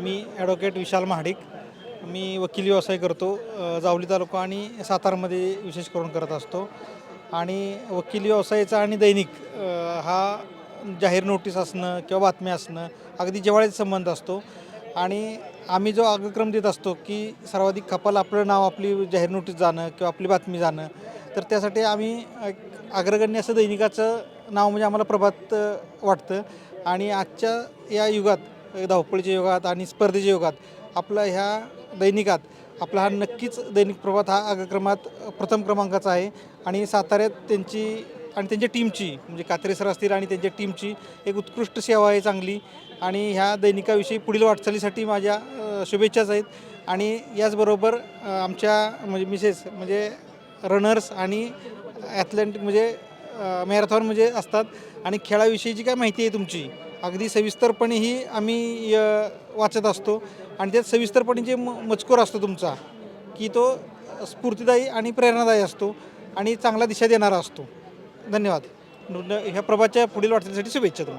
मी advocate विशाल महाडिक. मी वकील व्यवसाय करतो. जावली तालुका आणि सातारमध्ये विशेष करून करत असतो. आणि वकील व्यवसायाचा आणि दैनिक हा जाहीर नोटीस असणं किंवा बातम्या असणं अगदी जिव्हाळ्याचा संबंध असतो. आणि आम्ही जो अग्रक्रम देत असतो की सर्वाधिक खपाल आपलं नाव आपली जाहीर नोटीस जाणं किंवा आपली बातमी जाणं तर त्यासाठी आम्ही अग्रगण्य असं दैनिकाचं नाव म्हणजे आम्हाला प्रभात वाटतं. आणि आजच्या या युगात धावपळीच्या युगात आणि स्पर्धेच्या युगात आपला ह्या दैनिकात आपला हा नक्कीच दैनिक प्रभात हा अग्रक्रमात प्रथम क्रमांकाचा आहे. आणि साताऱ्यात त्यांची आणि त्यांच्या टीमची म्हणजे कात्रे सर असतील आणि त्यांच्या टीमची एक उत्कृष्ट सेवा आहे चांगली. आणि ह्या दैनिकाविषयी पुढील वाटचालीसाठी माझ्या शुभेच्छाच आहेत. आणि याचबरोबर आमच्या म्हणजे मिसेस म्हणजे रनर्स आणि ॲथलेटिक म्हणजे मॅरेथॉन म्हणजे असतात. आणि खेळाविषयी जी काय माहिती आहे तुमची अगदी सविस्तरपणे ही आम्ही वाचत असतो. आणि त्यात सविस्तरपणे जे म मजकूर असतो तुमचा की तो स्फूर्तिदायी आणि प्रेरणादायी असतो आणि चांगला दिशा देणारा असतो. धन्यवाद. ह्या प्रभाच्या पुढील वाटचालीसाठी शुभेच्छा तुम्हाला.